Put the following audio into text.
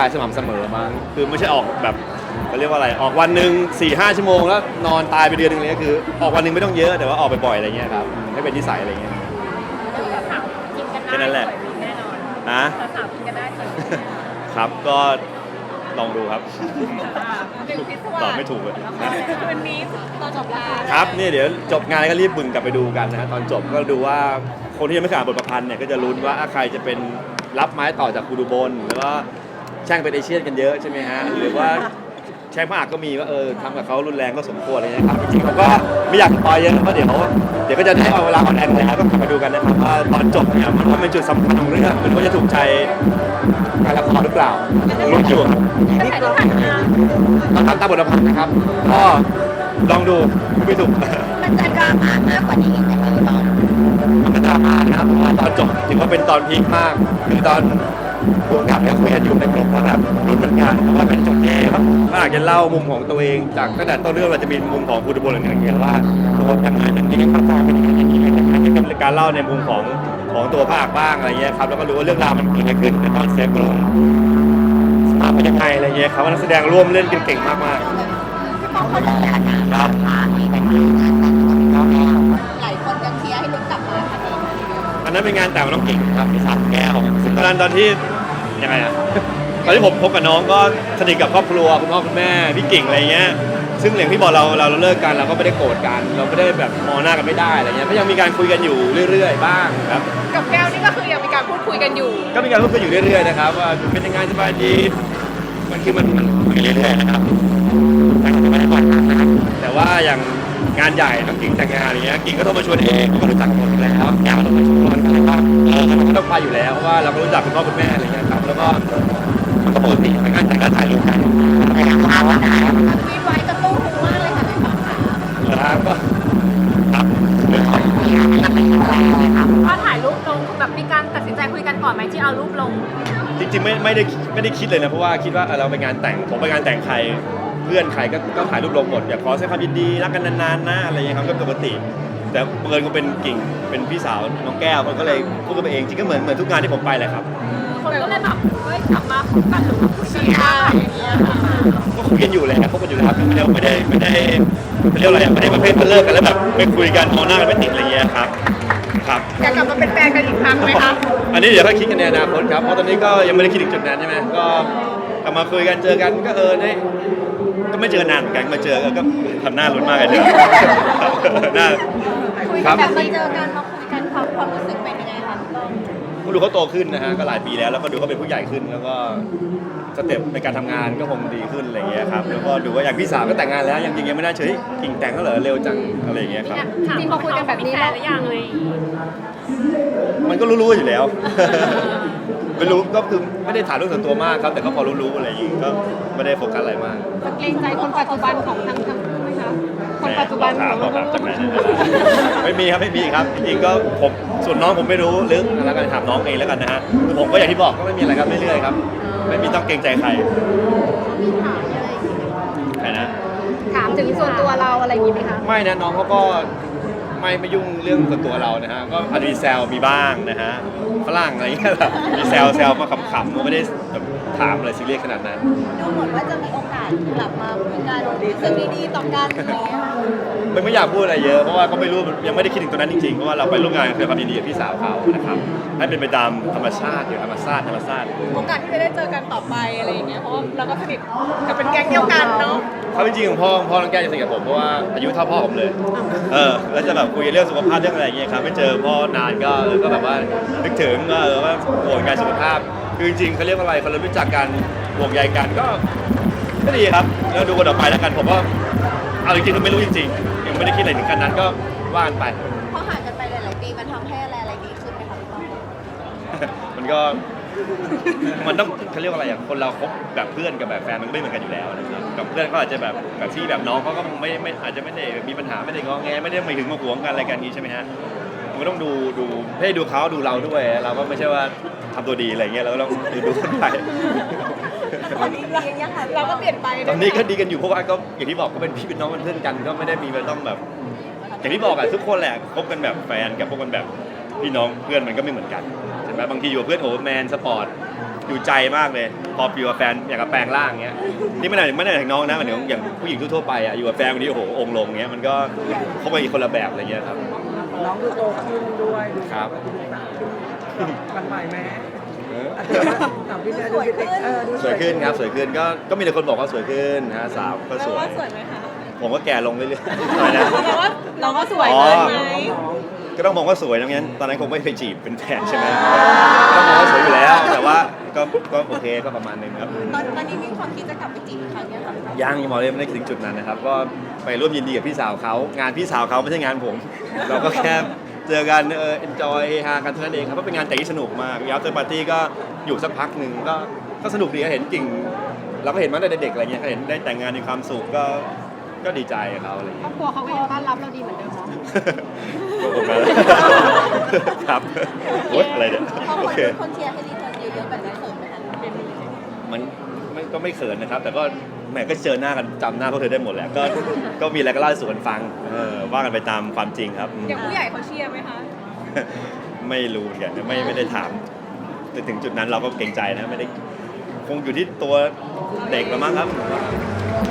ายสม่ำเสมอมั้งคือไม่ใช่ออกแบบเขาเรียกว่าอะไรออกวันหนึ่งสี่ห้าชั่วโมงแล้วนอนตายไปเดือนหนึงเลยก็คือ ออกวันหนึ่งไม่ต้องเยอะแต่ว่าออกไปบ่อยอะไรเงี้ยครับให้เป็นนิสัยอะไรเงี้ยสาวๆกินกันได้แค่นั้นแหละ สวยวินแน่นอนนะสาวๆกินกันได้สวยวินแน่นอนครับก็ลองดูครับหนึ่งพิศวาตอบสไม่ถูกเลยคืนนี้ตอนจบงานครับนี่เดี๋ยวจบงานก็รีบบึงกลับไปดูกันนะฮะตอนจบก็ดูว่าคนที่ยังไม่เคยอ่านบทประพันธ์เนี่ยก็จะลุ้นว่าใครจะเป็นรับไม้ต่อจากคูดูบนแล้วก็ แช่งเป็นเอเชียนกันเยอะใช่ไหมฮะหรือว่าแช่งพระอักก็มีว่าเออทำกับเขารุนแรงก็สมควรอะไรเงี้ยครับจริงๆผมก็ไม่อยากสปอยเยอะเพราะเดี๋ยวเดี๋ยวก็จะได้เอาเวลาออนแอร์แล้วก็กลับมาดูกันนะครับว่าตอนจบเนี่ยมันว่าเป็นจุดสำคัญของเรื่องมันว่าจะถูกใจการละครหรือเปล่าลุ้นอยู่ครับกระแสที่ผ่านมาต้องทำตามบทประพันธ์นะครับก็ลองดูไม่ถูกมันจะดราม่ามากกว่านี้อีกไหมคะตอนมันก็ดราม่านะครับเพราะว่าตอนจบถือว่าเป็นตอนพีคมากคือตอน ร่วมกับเนี่ยคุยกันอยู่ในกลุ่มว่าแบบรุ้นเหมือนกันเพราะว่าเป็นจบเท่ครับก็อาจจะเล่ามุมของตัวเอง จากตั้งแต่ต้นเรื่องเราจะมีมุมของคุณบุญอย่างเงี้ยว่าตัวยังไงอย่างนี้เข้าใจเป็นอย่างนี้อย่างนี้เป็นการเล่าในมุมของของตัวภาคบ้างอะไรเงี้ยครับแล้วก็รู้ว่าเรื่องราวมันเกิดอะไรขึ้นในตอนเซฟโกลสตาร์เป็นยังไงอะไรเงี้ยครับว่านักแสดงร่วมเล่นกันเก่งมากๆครับ อันนั้นเป็นงานแต่งของน้องเก่งครับที่สามแก้วซึ่งตอนนั้นตอนที่ยังไงอะตอนที่ผมพบกับน้องก็สนิทกับครอบครัวคุณพ่อคุณแม่พี่เก่งอะไรเงี้ยซึ่งอย่างที่บอกเราเราเลิกกันเราก็ไม่ได้โกรธกัน เราไม่ได้แบบมองหน้ากันไม่ได้อะไรเงี้ยก็ยังมีการคุยกันอยู่เรื่อย ๆ บ้างครับกับแก้วนี่ก็คือยังมีการพูดคุยกันอยู่ ก็มีการพูดคุยอยู่เรื่อยๆนะครับว่าเป็นยังไงสบายดีมันคือมันมันคุยเรื่อยๆนะครับแต่ก็ไม่ได้บอกนะแต่ว่าอย่างงานใหญ่น้องกิ่งแต่งงานอย่างเงี้ยกิ่งก็ต้องมาชวนเองก็รู้จักหมดแล้วอยากต้องมาชวนกันแล้วก็เออมันก็ต้องไปอยู่แล้วเพราะว่าเราก็รู้จักคุณพ่อคุณแม่อะไรเงี้ยครับแล้วก็มันก็ปกติในงานแต่งก็ถ่ายรูปกันมีไว้กระตุ้นหูมากเลยค่ะในฝันค่ะนะครับก็ครับพอถ่ายรูปลงแบบมีการตัดสินใจคุยกันก่อนไหมที่เอารูปลง จริงๆไม่ไม่ได้ไม่ได้คิดเลยนะเพราะว่าคิดว่าเออเราไปงานแต่งผมไปงานแต่งใคร พื่อนใครก็ก็ถ่ายรูปลงหมดอยากขอแสดงความยินดีรักกันนานๆนะอะไรอย่างเงี้ยครับก็ปกติ แต่บังเอิญก็เป็นกิ่งเป็นพี่สาวน้องแก้วมันก็เลยพูดกันไปเองจริงก็เหมือนเหมือนทุกงานที่ผมไปแหละครับ คนก็เลยแบบเฮ้ยกลับมาคบกันหรือว่าคุยกันอย่างเงี้ยค่ะก็คุยกันอยู่แหละคบกันอยู่แล้วครับไม่ได้ไม่ได้ไม่ได้ไม่ได้เรียกอะไรอะไม่ได้ประเภทมาเลิกกันแล้วแบบไปคุยกันมองหน้ากันไม่ติดอะไรเงี้ยครับครับ อยากกลับมาเป็นแฟนกันอีกครั้งไหมคะอันนี้เดี๋ยวค่อยคิดกันในอนาคตครับ เพราะตอนนี้ก็ยังไม่ได้คิดถึงจุดนั้นใช่ไหมก็กลับมาคุยกันเจอกันก็เออได้ ก็ไม่เจอนานเหมือนกันมาเจอเออก็ทำหน้าลุ้นมากเลยเนอะหน้า คุยคกัรันบแบบมาเจอกันมาคุยกันความความรู้สึกเป็นยังไงคะพี่ต้อมก็ดูเขาโตขึ้นนะฮะก็หลายปีแล้วแล้วก็ดูเขาเป็นผู้ใหญ่ขึ้นแล้วก็สเต็ปในการทำงานก็คงดีขึ้นอะไรอย่างเงี้ยครับแล้วก็ดูว่าอย่างพี่สาวก็แต่งงานแล้วยังจริงยังไม่น่าเชื่อเฮ้ยกิ่งแต่งก็เหรอเร็วจังอะไรอย่างเงี้ยครับจริงพอคุยกันแบบนี้แล้วหรือยังเลยมันก็รู้ๆอยู่แล้ว ไม่รู้ก็คือไม่ได้ถามเรื่องส่วนตัวมากครับ แต่ก็พอรู้ๆอะไรอย่างงี้ก็ไม่ได้โฟกัสอะไรมากเกรงใจคนปัจจุบันของทั้งทั้งคู่ไหมคะ คนปัจจุบันถามของถามจากไหนไม่มีครับไม่มีครับจริงๆก็ผมส่วนน้องผมไม่รู้ลึกแล้วกันถามน้องเองแล้วกันนะฮะคือผมก็อย่างที่บอกก็ไม่มีอะไรครับเรื่อยๆครับ ไม่มีต้องเกรงใจใครมีถามอะไรใครนะ ถามถึงส่วนตัวเราอะไรอย่างงี้ไหมคะ ไม่นะน้องเขาก็ ไม่ไม่ยุ่งเรื่องส่วนตัวเรานะฮะก็อาจจะมีแซวมีบ้างนะฮะฝรั่งอะไรอย่างเงี้ยแบบมีแซวแซวมาขำๆก็ไม่ได้แบบถามอะไรซีเรียสขนาดนั้น ดูเหมือนว่าจะมีโอกาสกลับมาคุยกันรู้สึกดีๆต่อกันอย่างเงี้ยค่ะไม่ไม่อยากพูดอะไรเยอะเพราะว่าก็ไม่รู้ยังไม่ได้คิดถึงตัวนั้นจริงๆเพราะว่าเราไปร่วมงานคือความยินดีกับพี่สาวเขานะครับให้เป็นไปตามธรรมชาติอยู่ธรรมชาติธรรมชาติโอกาสที่จะได้เจอกันต่อไปอะไรอย่างเงี้ยเพราะว่าเราก็สนิทกับเป็นแก๊งเดียวกันเนาะเขาจริงๆของพ่อพ่อน้องแก้วจะสนิทกับผมเพราะว่าอายุเท่าพ่อผมเลย เออแล้วจะแบบคุยเรื่องสุขภาพเรื่องอะไรอย่างเงี้ยครับไม่เจอพ่อนานก็เออก็แบบว่านึกถึงว่าเออว่าห่วงการสุขภาพ คือจริงๆเขาเรียกว่าอะไรคนเรารู้จักกันห่วงใยกันก็ก็ดีครับแล้วดูกันต่อไปแล้วกันผมว่าเอาจริงๆก็ไม่รู้จริงๆยังไม่ได้คิดอะไรถึงขนาดนั้นก็ว่านไป พอห่างกันไปหลายๆปีมันทำให้อะไรอะไรดีขึ้นไหมคะพี่ต้อมมันก็ มันต้องเขาเรียกว่าอะไรอะคนเราคบแบบเพื่อนกับแบบแฟนมันก็ไม่เหมือนกันอยู่แล้วนะครับกับเพื่อนก็อาจจะแบบแบบที่แบบน้องเขาก็ไม่ไม่อาจจะไม่ได้มีปัญหาไม่ได้งอแงไม่ได้ไม่ถึงมาหวงกันอะไรกันนี้ใช่ไหมฮะมันก็ต้องดูดูให้ดูเขาดูเราด้วย เราก็ไม่ใช่ว่าทำตัวดีอะไรเงี้ยเราก็ต้องดูดูคนไป ตอนนี้เรายังค่ะเราก็เปลี่ยนไปตอนนี้ก็ดีกันอยู่เพราะว่าก็อย่างที่บอกก็เป็นพี่เป็นน้องเป็นเพื่อนกันก็ไม่ได้มีไปต้องแบบ อย่างที่บอกอะทุกคนแหละคบกันแบบแฟนกับพวกกันแบบพี่น้องเพื่อนมันก็ไม่เหมือนกัน ใช่ไหมบางทีอยู่กับเพื่อนโอ้แมนสปอร์ตอยู่ใจมากเลย พออยู่กับแฟนอย่างกับแปลงร่างเงี้ยนี่ไม่ได้ไม่ได้ถึงน้องนะหมายถึงอย่างผู้หญิงทั่วๆไปอะอยู่กับแฟนคนนี้โอ้โหองค์ลงเงี้ยมันก็เข้าไปอีกคนละแบบอะไรเงี้ยครับน้องดูโตขึ้นด้วยดูครับกันใหม่แม่เออถามพี่แม่ดูเด็กๆเออดูสวยขึ้นครับสวยขึ้นก็ก็มีแต่คนบอกว่าสวยขึ้นนะฮะสาวก็สวยว่าสวยไหมคะ ผมก็แก่ลงเรื่อยๆหน่อยนะ แต่ว่าเราก็สวยอ๋อเกินไหม ก็ต้องมองว่าสวยนะงั้นตอนนั้นคงไม่ไปจีบเป็นแฟนใช่ไหมต้องมองว่าสวยอยู่แล้ว แต่ว่าก็ก็โอเคก็ประมาณนึงครับ ตอนตอนนี้มีความคิดจะกลับไปจีบอีกครั้งเนี่ยค่ะยังยังมองเลยไม่ได้ถึงจุดนั้นนะครับ ก็ไปร่วมยินดีกับพี่สาวเขางานพี่สาวเขาไม่ใช่งานผม เราก็แค่เจอกันเออ enjoy เฮฮากันเท่านั้นเองครับเพราะเป็นงานแต่งที่สนุกมากยาวเตอร์ปาร์ตี้ก็อยู่สักพักหนึ่งก็ก็สนุกดีก็เห็นกิ่ง เราก็เห็นมาตั้งแต่เด็กๆอะไรเงี้ยก็เห็นได้แต่งงานมีความสุขก็ ก็ดีใจกับเขาอะไรเงี้ยครอบครัวเขาก็ยังต้อนรับเราดีเหมือนเดิมเนาะก็ผมก็ ครับโอ๊ยอะไรเนี่ยพอโอคนเค คนเชียร์ให้รีเทิร์นเยอะๆแบบนี้เขินไหมคะมันมันก็ไม่เขินนะครับ แต่ก็แหมก็เจอหน้ากันจำหน้าพวกเธอได้หมดแหละก็ก็มีอะไรก็เล่าสู่กันฟังเออว่ากันไปตามความจริงครับอืมอย่างผู้ใหญ่เขาเชียร์ไหมคะไม่รู้เหมือนกันไม่ไม่ได้ถามแต่ถึงจุดนั้นเราก็เกรงใจนะไม่ได้คงอยู่ที่ตัวเด็กแล้วมั้งครับ เ